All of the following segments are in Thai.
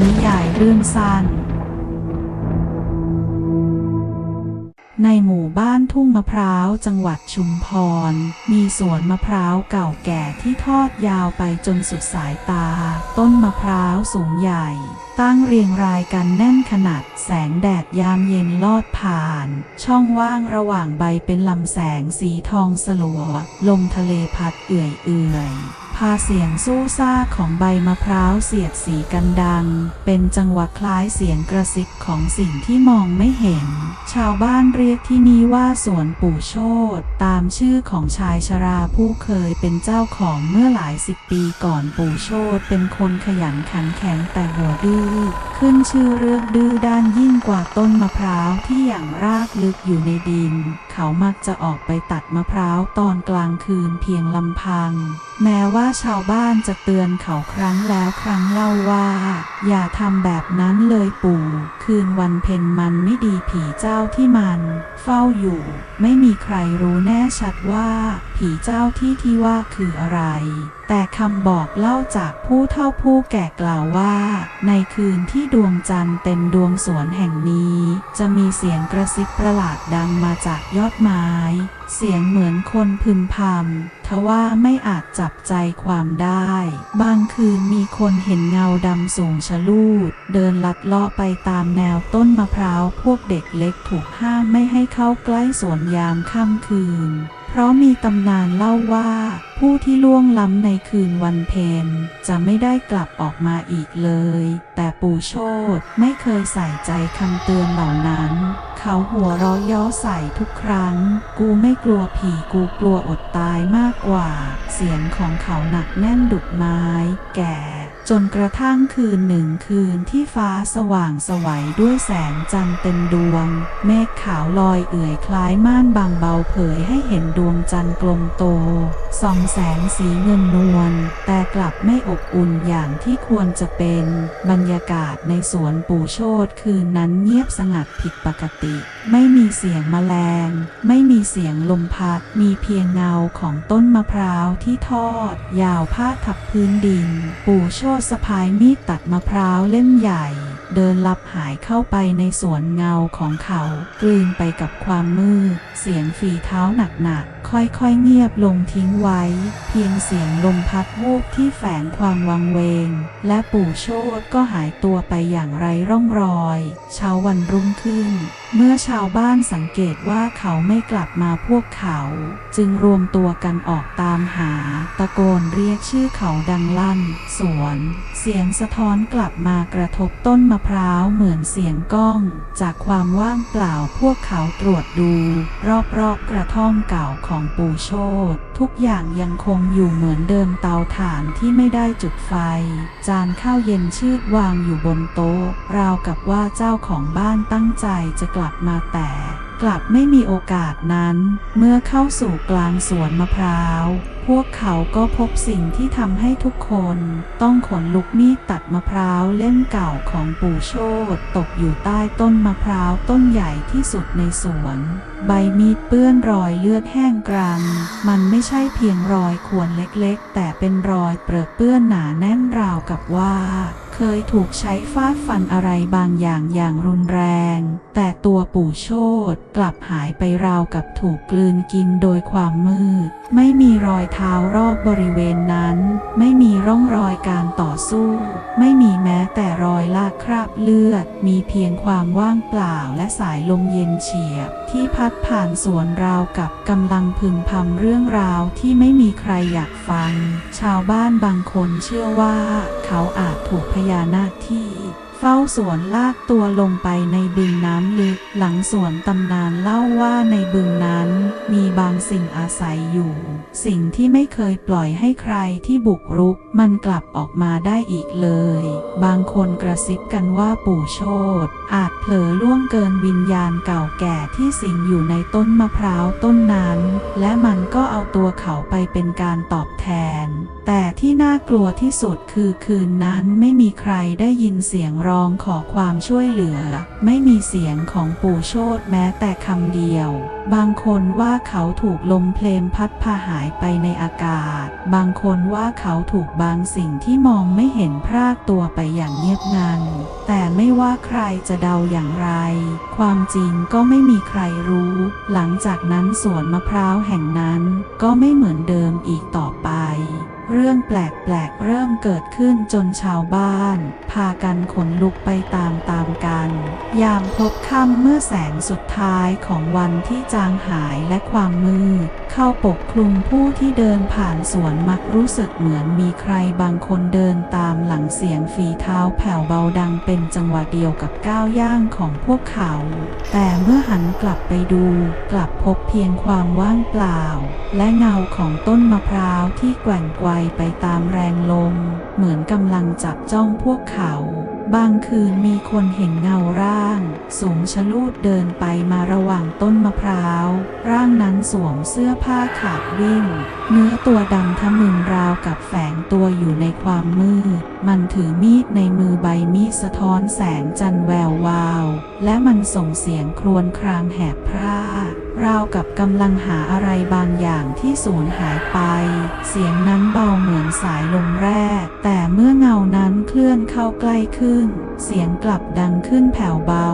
นิยายเรื่องสั้น ในหมู่บ้านทุ่งมะพร้าวจังหวัดชุมพร มีสวนมะพร้าวเก่าแก่ที่ทอดยาวไปจนสุดสายตา ต้นมะพร้าวสูงใหญ่ ตั้งเรียงรายกันแน่นขนาดแสงแดดยามเย็นลอดผ่าน ช่องว่างระหว่างใบเป็นลำแสงสีทองสลัว ลมทะเลพัดเอื่อยเอื่อย พาเสียงสู้ซ่าของใบมะพร้าวเสียดสีกันดัง เป็นจังหวะคล้ายเสียงกระซิบของสิ่งที่มองไม่เห็น ชาวบ้านเรียกที่นี่ว่าสวนปู่โชตตามชื่อของชายชราผู้เคยเป็นเจ้าของเมื่อหลายสิบปีก่อนปู่โชตเป็นคนขยันขันแข็งแต่หัวดื้อขึ้นชื่อเรื่องดื้อด้านยิ่งกว่าต้นมะพร้าวที่อย่างรากลึกอยู่ในดิน เขามักจะออกไปตัดมะพร้าวตอนกลางคืนเพียงลำพัง แม้ว่าชาวบ้านจะเตือนเขาครั้งแล้วครั้งเล่าว่า อย่าทำแบบนั้นเลยปู่ คืนวันเพ็ญมันไม่ดีผีเจ้าที่มัน เฝ้าอยู่ ไม่มีใครรู้แน่ชัดว่า ผีเจ้าที่ที่ว่าคืออะไร แต่คำบอกเล่าจากผู้เฒ่าผู้แก่กล่าวว่า ในคืนที่ดวงจันทร์เต็มดวงสวนแห่งนี้ จะมีเสียงกระซิบประหลาดดังมาจากยอดไม้ เสียงเหมือนคนพึมพำทว่าไม่อาจจับใจความได้ บางคืนมีคนเห็นเงาดำสูงชะลูด เดินลัดเลาะไปตามแนวต้นมะพร้าวพวกเด็กเล็กถูกห้ามไม่ให้เข้าใกล้สวนยามค่ำคืน เพราะมีตำนานเล่าว่า ผู้ที่ล่วงล้ำในคืนวันเพ็ญจะไม่ได้กลับออกมาอีกเลย แต่ปู่โชตไม่เคยใส่ใจคำเตือนเหล่านั้น เขาหัวเราะย่อใส่ทุกครั้ง กูไม่กลัวผีกูกลัวอดตายมากกว่า เสียงของเขาหนักแน่นดุดไม้ แก่จนกระทั่งคืนหนึ่งคืนที่ฟ้าสว่างสวัยด้วยแสงจันทร์เต็มดวง เมฆขาวลอยเอื่อยคล้ายม่านบางเบาเผยให้เห็นดวงจันทร์กลมโตส่องแสงสีเงินนวลแต่กลับไม่อบอุ่นอย่างที่ควรจะเป็น บรรยากาศในสวนปู่โชตคืนนั้นเงียบสงัดผิดปกติไม่มีเสียงแมลง ไม่มีเสียงลมพัด มีเพียงเงาของต้นมะพร้าวที่ทอด ยาวผ้าทับพื้นดิน ปู่โชดสะพายมีดตัดมะพร้าวเล่มใหญ่ เดินลับหายเข้าไปในสวนเงาของเขา กลืนไปกับความมืด เสียงฝีเท้าหนักๆ ค่อยๆเงียบลงทิ้งไว้ เพียงเสียงลมพัดวูบที่แฝงความวังเวง และปู่โชตก็หายตัวไปอย่างไรร่องรอย เช้าวันรุ่งขึ้น เมื่อชาวบ้านสังเกตว่าเขาไม่กลับมาพวกเขา จึงรวมตัวกันออกตามหา ตะโกนเรียกชื่อเขาดังลั่น สวน เสียงสะท้อนกลับมากระทบต้นมะพร้าวเหมือนเสียงก้อง จากความว่างเปล่าพวกเขาตรวจดู รอบๆกระท่อมเก่าของของปู่โชตทุกอย่างยังคงอยู่เหมือนเดิมเตาถ่านที่ไม่ได้จุดไฟ จานข้าวเย็นชืดวางอยู่บนโต๊ะ ราวกับว่าเจ้าของบ้านตั้งใจจะกลับมาแต่ กลับไม่มีโอกาสนั้น เมื่อเข้าสู่กลางสวนมะพร้าว พวกเขาก็พบสิ่งที่ทำให้ทุกคน ต้องขนลุกมีดตัดมะพร้าวเล่มเก่าของปู่โชตตกอยู่ใต้ต้นมะพร้าวต้นใหญ่ที่สุดในสวน ใบมีดเปื้อนรอยเลือดแห้งกรัง มันไม่ใช่เพียงรอยข่วนเล็กๆ แต่เป็นรอยเปรอะเปื้อนหนาแน่นราวกับว่า เคยถูกใช้ฟาดฟันอะไรบางอย่างอย่างรุนแรง แต่ตัวปู่โชตกลับหายไปราวกับถูกกลืนกินโดยความมืดไม่มีรอยเท้ารอบบริเวณนั้น ไม่มีร่องรอยการต่อสู้ ไม่มีแม้แต่รอยลากคราบเลือด มีเพียงความว่างเปล่าและสายลมเย็นเฉียบ ที่พัดผ่านสวนราวกับกำลังพึงพำเรื่องราวที่ไม่มีใครอยากฟัง ชาวบ้านบางคนเชื่อว่า เขาอาจถูกพญานาคที่ ฝ้าสวนลากตัวลงไปในบึงน้ำลึก หลังสวนตำนานเล่าว่าในบึงนั้น มีบางสิ่งอาศัยอยู่ สิ่งที่ไม่เคยปล่อยให้ใครที่บุกรุก มันกลับออกมาได้อีกเลย บางคนกระซิบกันว่าปู่โชตอาจเผลอล่วงเกินวิญญาณเก่าแก่ที่สิงอยู่ในต้นมะพร้าวต้นนั้น และมันก็เอาตัวเขาไปเป็นการตอบแทน แต่ที่น่ากลัวที่สุดคือคืนนั้นไม่มีใครได้ยินเสียงร้องลองขอความช่วยเหลือ ไม่มีเสียงของปู่โชตแม้แต่คำเดียว บางคนว่าเขาถูกลมเพลมพัดพาหายไปในอากาศ บางคนว่าเขาถูกบางสิ่งที่มองไม่เห็นพรากตัวไปอย่างเงียบงัน แต่ไม่ว่าใครจะเดาอย่างไร ความจริงก็ไม่มีใครรู้ หลังจากนั้นสวนมะพร้าวแห่งนั้นก็ไม่เหมือนเดิมอีกต่อไป เรื่องแปลกๆเริ่มเกิดขึ้นจนชาวบ้าน พากันขนลุกไปตามๆกัน ยามพบค่ำเมื่อแสงสุดท้ายของวันที่จางหายและความมืดเข้าปกคลุมผู้ที่เดินผ่านสวนมักรู้สึกเหมือนมีใครบางคนเดินตามหลังเสียงฝีเท้าแผ่วเบาดังเป็นจังหวะเดียวกับก้าวย่างของพวกเขา แต่เมื่อหันกลับไปดูกลับพบเพียงความว่างเปล่า และเงาของต้นมะพร้าวที่แกว่งกวไปตามแรงลม เหมือนกำลังจับจ้องพวกเขา บางคืนมีคนเห็นเงาร่าง สูงชะลูดเดินไปมาระหว่างต้นมะพร้าว ร่างนั้นสวมเสื้อผ้าขาดวิ่ง เนื้อตัวดำทะมึนราวกับแฝงตัวอยู่ในความมืด มันถือมีดในมือใบมีดสะท้อนแสงจันทร์แวววาว และมันส่งเสียงครวญครางแหบพร่าราวกับกำลังหาอะไรบางอย่างที่สูญหายไป เสียงนั้นเบาเหมือนสายลมแรก แต่เมื่อเงานั้นเคลื่อนเข้าใกล้ขึ้นเสียงกลับดังขึ้นแผ่วเบา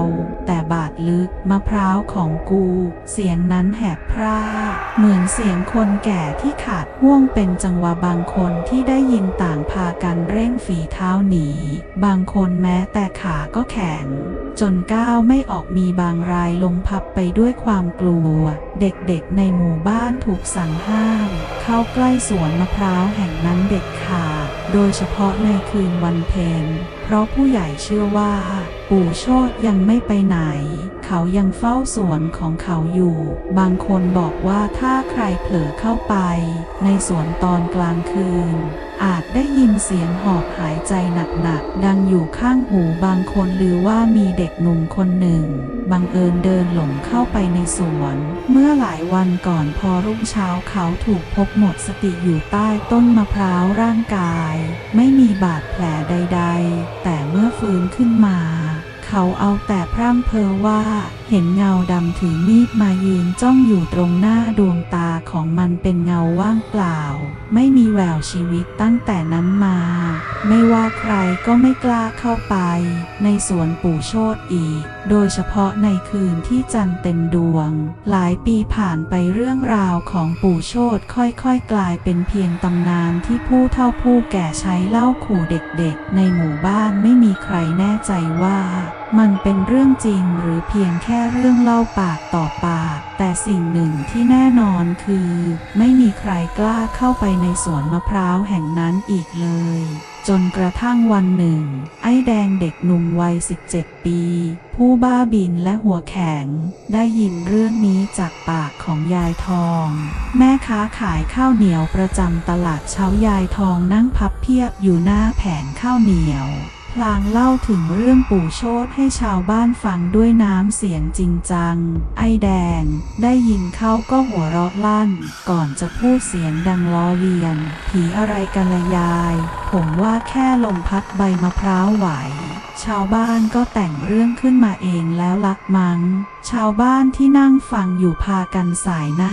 แต่บาดลึกมะพร้าวของกู เสียงนั้นแหบพร่า เหมือนเสียงคนแก่ที่ขาดห่วงเป็นจังหวะบางคนที่ได้ยินต่างพากันเร่งฝีเท้าหนี บางคนแม้แต่ขาก็แข็ง จนก้าวไม่ออกมีบางรายลงพับไปด้วยความกลัว เด็กๆในหมู่บ้านถูกสั่งห้าม เข้าใกล้สวนมะพร้าวแห่งนั้นเด็ดขาดโดยเฉพาะในคืนวันเพ็ญเพราะผู้ใหญ่เชื่อว่า ปู่โชตยังไม่ไปไหน เขายังเฝ้าสวนของเขาอยู่ บางคนบอกว่าถ้าใครเผลอเข้าไป ในสวนตอนกลางคืน อาจได้ยินเสียงหอบหายใจหนักๆ ดังอยู่ข้างหูบางคนหรือว่ามีเด็กหนุ่มคนหนึ่ง บังเอิญเดินหลงเข้าไปในสวน เมื่อหลายวันก่อนพอรุ่งเช้าเขาถูกพบหมดสติอยู่ใต้ต้นมะพร้าวร่างกาย ไม่มีบาดแผลใดๆ แต่เมื่อฟื้นขึ้นมา เขาเอาแต่พร่ำเพ้อว่า เห็นเงาดำถือมีดมายืนจ้องอยู่ตรงหน้าดวงตาของมันเป็นเงาว่างเปล่า ไม่มีแววชีวิตตั้งแต่นั้นมา ไม่ว่าใครก็ไม่กล้าเข้าไป ในสวนปู่โชตอีก โดยเฉพาะในคืนที่จันทร์เต็มดวง หลายปีผ่านไปเรื่องราวของปู่โชตค่อยๆ กลายเป็นเพียงตำนานที่ผู้เฒ่าผู้แก่ใช้เล่าขู่เด็กๆ ในหมู่บ้านไม่มีใครแน่ใจว่า มันเป็นเรื่องจริงหรือเพียงแค่เรื่องเล่าปากต่อปาก แต่สิ่งหนึ่งที่แน่นอนคือ ไม่มีใครกล้าเข้าไปในสวนมะพร้าวแห่งนั้นอีกเลย จนกระทั่งวันหนึ่ง ไอ้แดงเด็กหนุ่มวัย 17 ปี ผู้บ้าบินและหัวแข็ง ได้ยินเรื่องนี้จากปากของยายทอง แม่ค้าขายข้าวเหนียวประจำตลาดเช้ายายทองนั่งพับเพียบอยู่หน้าแผงข้าวเหนียว พลางเล่าถึงเรื่องปู่โชตให้ชาวบ้านฟังด้วยน้ำเสียงจริงจัง ไอแดง ได้ยินเขาก็หัวเราะลั่น ก่อนจะพูดเสียงดังล้อเลียน ผีอะไรกันละยาย ผมว่าแค่ลมพัดใบมะพร้าวไหว ชาวบ้านก็แต่งเรื่องขึ้นมาเองแล้วลักมัง้งชาวบ้านที่นั่งฟังอยู่พากันสายหน้า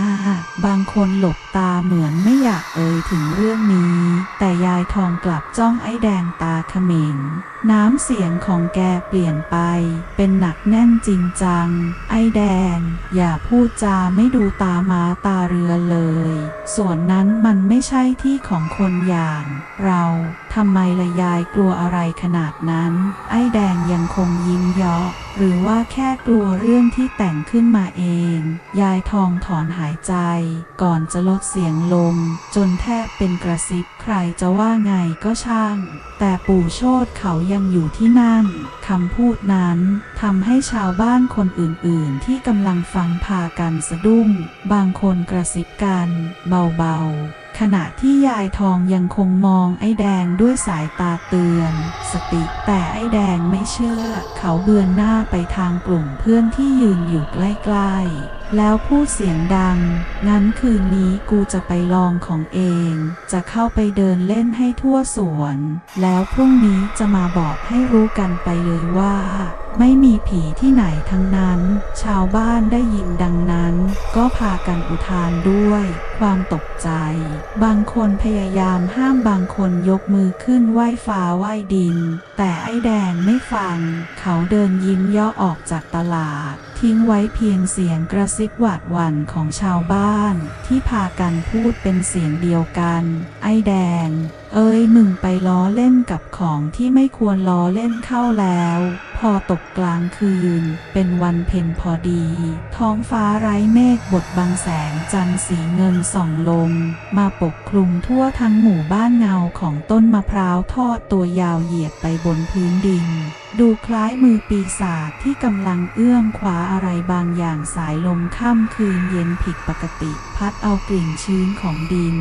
บางคนหลบตาเหมือนไม่อยากเอ่ยถึงเรื่องนี้ แต่ยายทองกลับจ้องไอ้แดงตาเขม็งน้ำเสียงของแกเปลี่ยนไป เป็นหนักแน่นจริงจัง ไอ้แดง อย่าพูดจาไม่ดูตามาตาเรือเลย ส่วนนั้นมันไม่ใช่ที่ของคนอย่าง เรา ทำไมละยายกลัวอะไรขนาดนั้น ไอ้แดงยังคงยิ้มยาะหรือว่าแค่กลัวเรื่องที่แต่งขึ้นมาเอง ยายทองถอนหายใจ ก่อนจะลดเสียงลง จนแทบเป็นกระซิบใครจะว่าไงก็ช่าง แต่ปู่โชตเขายังอยู่ที่นั่นคำพูดนั้นทำให้ชาวบ้านคนอื่นๆ ที่กำลังฟังพากันสะดุ้ง บางคนกระซิบกัน เบาๆ ขณะที่ยายทองยังคงมองไอ้แดงด้วยสายตาเตือน สติแต่ไอ้แดงไม่เชื่อ เขาเบือนหน้าไปทางกลุ่มเพื่อนที่ยืนอยู่ใกล้ๆ แล้วพูดเสียงดัง งั้นคืนนี้กูจะไปลองของเอง จะเข้าไปเดินเล่นให้ทั่วสวน แล้วพรุ่งนี้จะมาบอกให้รู้กันไปเลยว่า ไม่มีผีที่ไหนทั้งนั้น ชาวบ้านได้ยินดังนั้น ก็พากันอุทานด้วย ความตกใจ บางคนพยายามห้ามบางคนยกมือขึ้นไหว้ฟ้าไหว้ดิน แต่ไอ้แดงไม่ฟัง เขาเดินยิ้มย่อออกจากตลาด ทิ้งไว้เพียงเสียงกระซิบหวาดหวั่นของชาวบ้าน ที่พากันพูดเป็นเสียงเดียวกัน ไอ้แดง เอ้ยมึงไปล้อเล่นกับของที่ไม่ควรล้อเล่นเข้าแล้ว พอตกกลางคืน เป็นวันเพ็ญพอดี ท้องฟ้าไร้เมฆบดบังแสงจันทร์สีเงินส่องลง มาปกคลุมทั่วทั้งหมู่บ้านเงาของต้นมะพร้าวทอดตัวยาวเหยียดไปบนพื้นดินดูคล้ายมือปีศาจที่กำลังเอื้อมคว้าอะไรบางอย่างสายลมค่ำคืนเย็นผิดปกติ พัดเอากลิ่นชื้นของดิน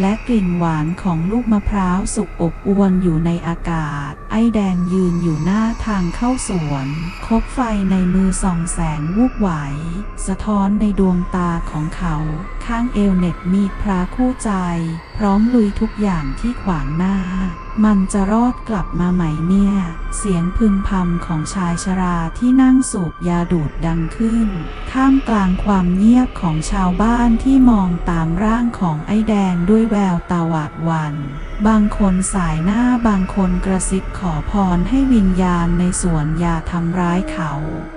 และกลิ่นหวานของลูกมะพร้าวสุกอบอวนอยู่ในอากาศ ไอ้แดงยืนอยู่หน้าทางเข้าสวน คบไฟในมือส่องแสงวูบไหว สะท้อนในดวงตาของเขา ข้างเอวเน็บมีดพระคู่ใจ พร้อมลุยทุกอย่างที่ขวางหน้า มันจะรอดกลับมาไหมเนี่ย เสียงพึมพำของชายชราที่นั่งสูบยาดูดดังขึ้น ท่ามกลางความเงียบของชาวบ้านที่มองตามร่างของไอ้แดงด้วยแววตาหวาดหวันบางคนสายหน้าบางคนกระซิบขอพรให้วิญญาณในสวนยาทำร้ายเขา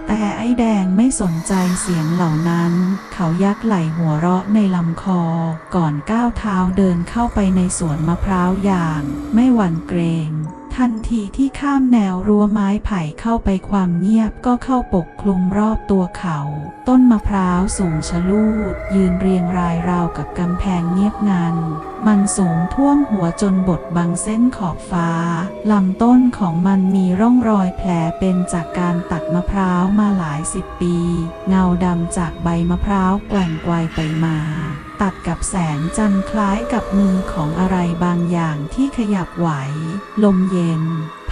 แต่ไอ้แดงไม่สนใจเสียงเหล่านั้น เขายักไหลหัวเราะในลำคอ ก่อนก้าวเท้าเดินเข้าไปในสวนมะพร้าวอย่าง ไม่หวั่นเกรง ทันทีที่ข้ามแนวรั้วไม้ไผ่เข้าไปความเงียบก็เข้าปกคลุมรอบตัวเขา ต้นมะพร้าวสูงชะลูด ยืนเรียงรายราวกับกำแพงเงียบงัน มันสูงท่วมหัวจนบดบังเส้นขอบฟ้า ลำต้นของมันมีร่องรอยแผลเป็นจากการตัดมะพร้าวมาหลายสิบปี เงาดำจากใบมะพร้าวแกว่งไกวไปมา ตัดกับแสงจันทร์คล้ายกับมือของอะไรบางอย่างที่ขยับไหว ลมเย็น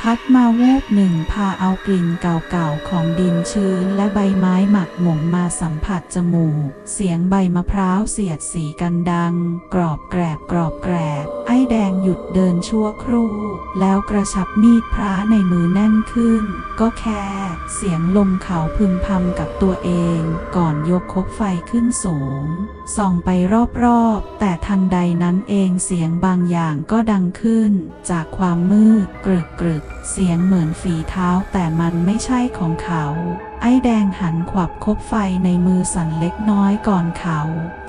พัดมาวูบหนึ่งพาเอากลิ่นเก่าๆของดินชื้นและใบไม้หมักหมมมาสัมผัสจมูก เสียงใบมะพร้าวเสียดสีกันดัง กรอบแกรบกรอบแกรบ ไอ้แดงหยุดเดินชั่วครู่ แล้วกระชับมีดพระในมือแน่นขึ้น ก็แค่ เสียงลมเขาพึมพำกับตัวเอง ก่อนยกคบไฟขึ้นสูง ส่องไปรอบๆ แต่ทันใดนั้นเองเสียงบางอย่างก็ดังขึ้น จากความมืดกรึกกรึกเสียงเหมือนฝีเท้าแต่มันไม่ใช่ของเขา ไอ้แดงหันขวับคบไฟในมือสั่นเล็กน้อยก่อนเขา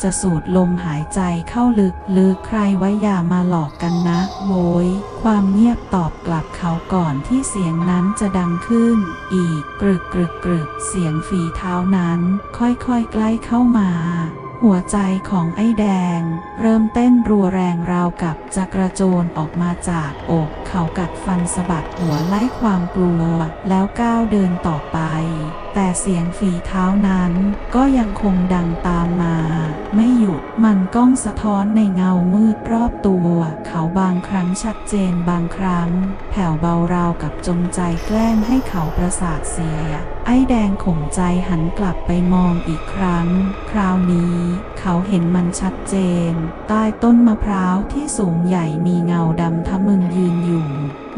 จะสูดลมหายใจเข้าลึกลึกใครไว้อย่ามาหลอกกันนะโวยความเงียบตอบกลับเขาก่อนที่เสียงนั้นจะดังขึ้น อีกกรึกกรึกกรึกเสียงฝีเท้านั้น ค่อยๆใกล้เข้ามา หัวใจของไอ้แดง เริ่มเต้นรัวแรงราวกับจะกระโจนออกมาจากอก เขากัดฟันสะบัดหัวไล่ความกลัว แล้วก้าวเดินต่อไป แต่เสียงฝีเท้านั้นก็ยังคงดังตามมา ไม่หยุดมันก้องสะท้อนในเงามืดรอบตัว เขาบางครั้งชัดเจนบางครั้ง แผ่วเบาราวกับจงใจแกล้งให้เขาประสาทเสีย ไอ้แดงข่มใจหันกลับไปมองอีกครั้ง คราวนี้ เขาเห็นมันชัดเจน ใต้ต้นมะพร้าวที่สูงใหญ่มีเงาดำทะมึนยืนอยู่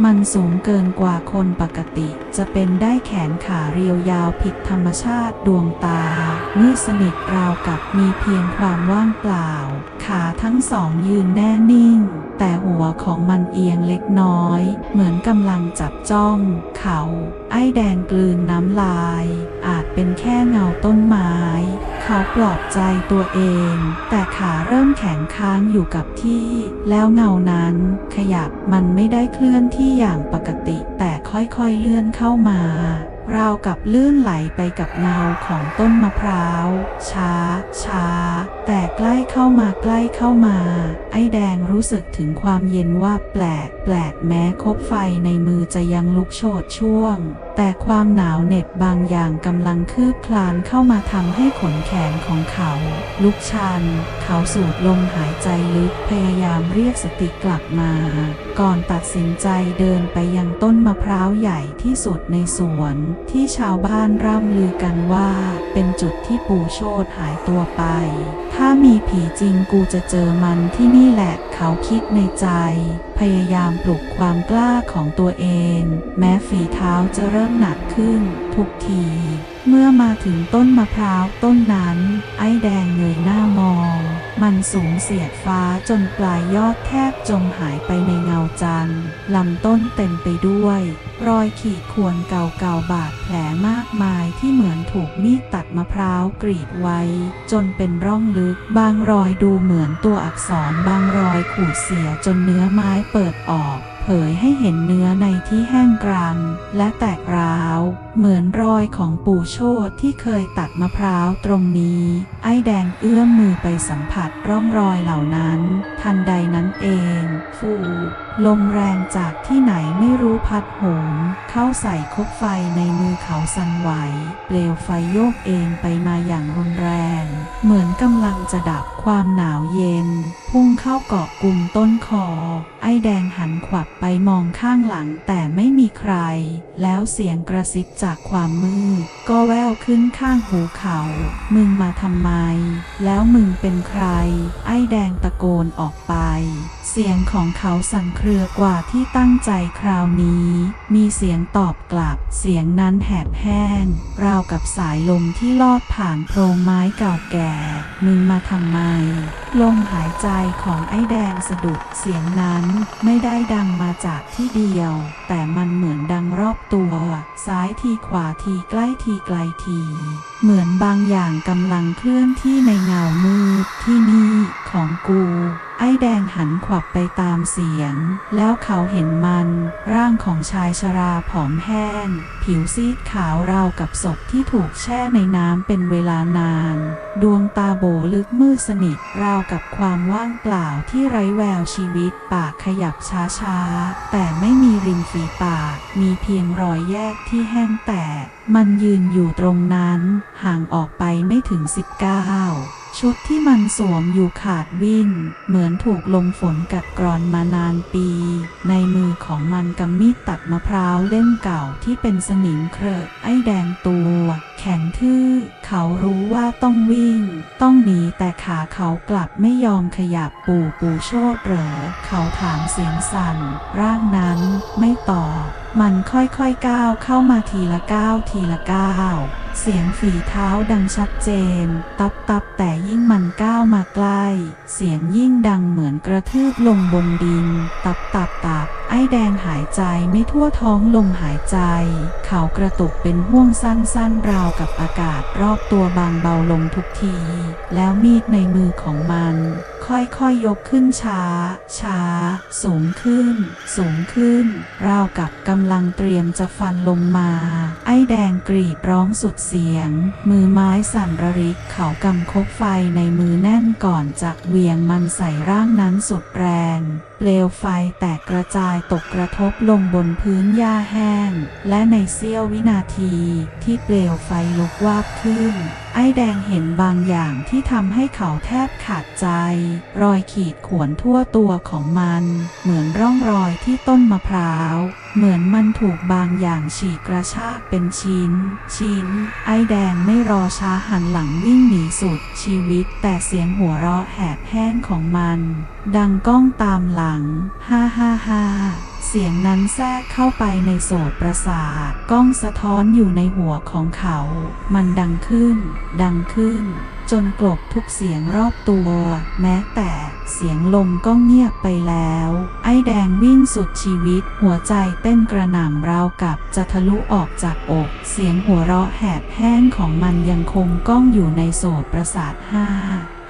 มันสูงเกินกว่าคนปกติ จะเป็นได้แขนขาเรียวยาวผิดธรรมชาติดวงตามืดสนิทราวกับมีเพียงความว่างเปล่า ขาทั้งสองยืนแน่นิ่ง แต่หัวของมันเอียงเล็กน้อย เหมือนกำลังจับจ้อง เขา ไอ้แดงกลืนน้ำลาย อาจเป็นแค่เงาต้นไม้ เขาปลอบใจตัวเอง แต่ขาเริ่มแข็งค้างอยู่กับที่ แล้วเงานั้นขยับมันไม่ได้เคลื่อนที่อย่างปกติ แต่ค่อยๆเลื่อนเข้ามาราวกับลื่นไหลไปกับเงาของต้นมะพร้าว ช้า ช้า แต่ใกล้เข้ามาใกล้เข้ามา ไอ้แดงรู้สึกถึงความเย็นว่าแปลก แปลกแม้คบไฟในมือจะยังลุกโชดช่วงแต่ความหนาวเหน็บบางอย่างกำลังคืบคลานเข้ามาทำให้ขนแขนของเขา ลุกชัน เขาสูดลมหายใจลึกพยายามเรียกสติกลับมา ก่อนตัดสินใจเดินไปยังต้นมะพร้าวใหญ่ที่สุดในสวน ที่ชาวบ้านร่ำลือกันว่า เป็นจุดที่ปู่โชตหายตัวไป ถ้ามีผีจริงกูจะเจอมันที่นี่แหละ เขาคิดในใจ พยายามปลุกความกล้าของตัวเอง แม้ฝีเท้าจะเริ่มหนักขึ้นทุกที เมื่อมาถึงต้นมะพร้าวต้นนั้น ไอ้แดงเงยหน้ามอง มันสูงเสียดฟ้าจนปลายยอดแทบจมหายไปในเงาจันทร์ลำต้นเต็มไปด้วย รอยขีดข่วนเก่าๆบาดแผลมากมายที่เหมือนถูกมีดตัดมะพร้าวกรีดไว้ จนเป็นร่องลึก บางรอยดูเหมือนตัวอักษรบางรอยขูดเสียจนเนื้อไม้เปิดออกเผยให้เห็นเนื้อในที่แห้งกรันและแตกร้าว เหมือนรอยของปู่โชตที่เคยตัดมะพร้าวตรงนี้ ไอ้แดงเอื้อมมือไปสัมผัสร่องรอยเหล่านั้น ทันใดนั้นเอง ฟูลมแรงจากที่ไหนไม่รู้พัดโหม เข้าใส่คบไฟในมือเขาสั่นไหว เปลวไฟโยกเองไปมาอย่างรุนแรง เหมือนกำลังจะดับความหนาวเย็น พุ่งเข้าเกาะกลุ่มต้นคอ ไอ้แดงหันขวับไปมองข้างหลังแต่ไม่มีใคร แล้วเสียงกระซิบจากความมืด ก็แววขึ้นข้างหูเขา มึงมาทำไม แล้วมึงเป็นใคร ไอ้แดงตะโกนออกไป เสียงของเขาสั่นเครือกว่าที่ตั้งใจคราวนี้ มีเสียงตอบกลับ เสียงนั้นแหบแห้ง ราวกับสายลมที่ลอดผ่านโพรงไม้เก่าแก่ มึงมาทำไม ลมหายใจของไอ้แดงสะดุด เสียงนั้นไม่ได้ดังมาจากที่เดียว แต่มันเหมือนดังรอบตัว ซ้ายทีขวาทีใกล้ทีไกลที เหมือนบางอย่างกำลังเคลื่อนที่ในเงามืดที่นี่ของกู ไอ้แดงหันขวับไปตามเสียง แล้วเขาเห็นมัน ร่างของชายชราผอมแห้ง ผิวซีดขาวราวกับศพที่ถูกแช่ในน้ำเป็นเวลานาน ดวงตาโบลึกมืดสนิท ราวกับความว่างเปล่าที่ไร้แววชีวิต ปากขยับช้าๆ แต่ไม่มีริมฝีปาก มีเพียงรอยแยกที่แห้งแตก มันยืนอยู่ตรงนั้น ห่างออกไปไม่ถึง19 ชุดที่มันสวมอยู่ขาดวิ่นเหมือนถูกลมฝนกัดกร่อนมานานปี ในมือของมันกำมีดตัดมะพร้าวเล่มเก่าที่เป็นสนิมเครอะไอ้แดงตัว แข็งทื่อ เขารู้ว่าต้องวิ่ง ต้องหนีแต่ขาเขากลับไม่ยอมขยับปู่ปู่โชดเหรอ เขาถามเสียงสั่น ร่างนั้นไม่ตอบ มันค่อยๆก้าวเข้ามาทีละก้าวทีละก้าวเสียงฝีเท้าดังชัดเจน ตับตับแต่ยิ่งมันก้าวมาใกล้ เสียงยิ่งดังเหมือนกระทืบลงบนดิน ตับตับตับ ไอ้แดงหายใจไม่ทั่วท้องลมหายใจ เขากระตุกเป็นห่วงสั้นๆราวกับอากาศรอบตัวบางเบาลงทุกที แล้วมีดในมือของมัน ค่อยๆยยกขึ้นช้า ช้า สูงขึ้น สูงขึ้น ราวกับกำลังเตรียมจะฟันลงมา ไอ้แดงกรีดร้องสุดเสียง มือไม้สั่นระริกเขากำคบไฟในมือแน่นก่อนจากเวียงมันใส่ร่างนั้นสุดแรง เปลวไฟแตกกระจายตกกระทบลงบนพื้นหญ้าแห้ง และในเสี้ยววินาทีที่เปลวไฟลุกวาบขึ้นไอ้แดงเห็นบางอย่างที่ทำให้เขาแทบขาดใจ รอยขีดข่วนทั่วตัวของมัน เหมือนร่องรอยที่ต้นมะพร้าว เหมือนมันถูกบางอย่างฉีกกระชากเป็นชิ้น ชิ้น ไอ้แดงไม่รอช้าหันหลังวิ่งหนีสุดชีวิต แต่เสียงหัวเราะแหบแห้งของมัน ดังก้องตามหลัง ฮ่าฮ่าฮ่า เสียงนั้นแทรกเข้าไปในโสตประสาทก้องสะท้อนอยู่ในหัวของเขา มันดังขึ้น ดังขึ้น จนกลบทุกเสียงรอบตัว แม้แต่เสียงลมก็เงียบไปแล้ว ไอ้แดงวิ่งสุดชีวิต หัวใจเต้นกระหน่ำราวกับจะทะลุออกจากอก เสียงหัวเราะแหบแห้งของมันยังคงก้องอยู่ในโสตประสาทห้า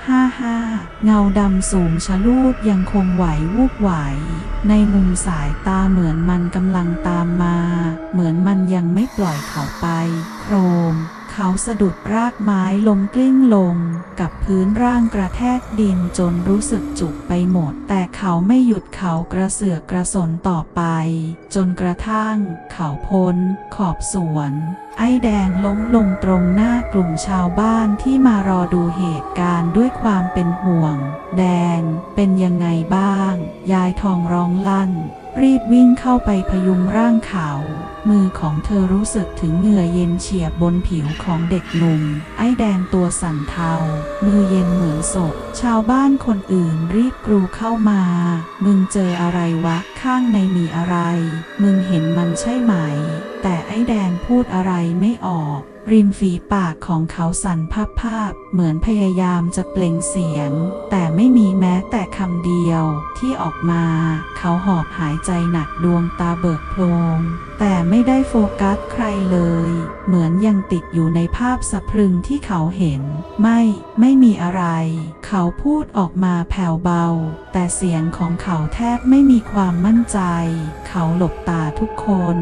ห้าห้าเงาดำสูงชะลูดยังคงไหววูบไหว ในมุมสายตาเหมือนมันกำลังตามมา เหมือนมันยังไม่ปล่อยเขาไป โครม เขาสะดุดรากไม้ล้มกลิ้งลง กับพื้นร่างกระแทกดินจนรู้สึกจุกไปหมด แต่เขาไม่หยุดเขากระเสือกกระสนต่อไป จนกระทั่ง เขาพ้น ขอบสวน ไอ้แดงล้มลงตรงหน้ากลุ่มชาวบ้านที่มารอดูเหตุการณ์ด้วยความเป็นห่วง แดง เป็นยังไงบ้าง ยายทองร้องลั่น รีบวิ่งเข้าไปพยุงร่างเขา มือของเธอรู้สึกถึงเหงื่อเย็นเฉียบบนผิวของเด็กหนุ่ม ไอ้แดงตัวสั่นเทา มือเย็นเหมือนศพ ชาวบ้านคนอื่นรีบกรูเข้ามา มึงเจออะไรวะ ข้างในมีอะไร มึงเห็นมันใช่ไหม แต่ไอ้แดงพูดอะไรไม่ออก ริมฝีปากของเขาสั่นภาพๆเหมือนพยายามจะเปล่งเสียง แต่ไม่มีแม้แต่คำเดียวที่ออกมา เขาหอบหายใจหนักดวงตาเบิกโพลง แต่ไม่ได้โฟกัสใครเลย เหมือนยังติดอยู่ในภาพสะพรึงที่เขาเห็น ไม่ ไม่มีอะไร เขาพูดออกมาแผ่วเบา แต่เสียงของเขาแทบไม่มีความมั่นใจ เขาหลบตาทุกคน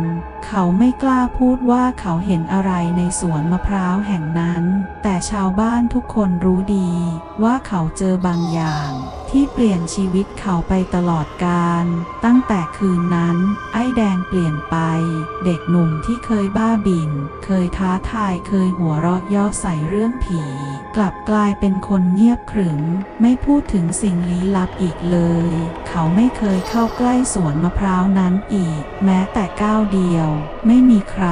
เขาไม่กล้าพูดว่าเขาเห็นอะไรในสวนมะพร้าวแห่งนั้น แต่ชาวบ้านทุกคนรู้ดี ว่าเขาเจอบางอย่าง ที่เปลี่ยนชีวิตเขาไปตลอดกาลตั้งแต่คืนนั้น ไอ้แดงเปลี่ยนไปเด็กหนุ่มที่เคยบ้าบิน เคยท้าทายเคยหัวเราะย่อใส่เรื่องผีกลับกลายเป็นคนเงียบขรึม ไม่พูดถึงสิ่งลี้ลับอีกเลย เขาไม่เคยเข้าใกล้สวนมะพร้าวนั้นอีก แม้แต่ก้าวเดียว ไม่มีใคร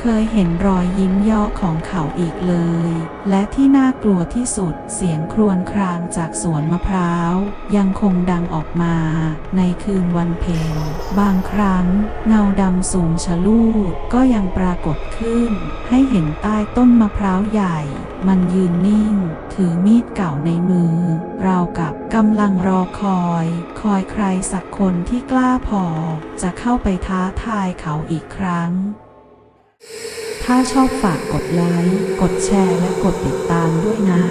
เคยเห็นรอยยิ้มย่อของเขาอีกเลย และที่น่ากลัวที่สุดเสียงครวญครางจากสวนมะพร้าว ยังคงดังออกมา ในคืนวันเพ็ญบางครั้ง เงาดำสูงชะลูดก็ยังปรากฏขึ้น ให้เห็นใต้ต้นมะพร้าวใหญ่ มันยืนนิ่ง ถือมีดเก่าในมือ ราวกับกำลังรอคอย คอยใครสักคนที่กล้าพอ จะเข้าไปท้าทายเขาอีกครั้ง ถ้าชอบฝากกดไลค์ กดแชร์และกดติดตามด้วยนะ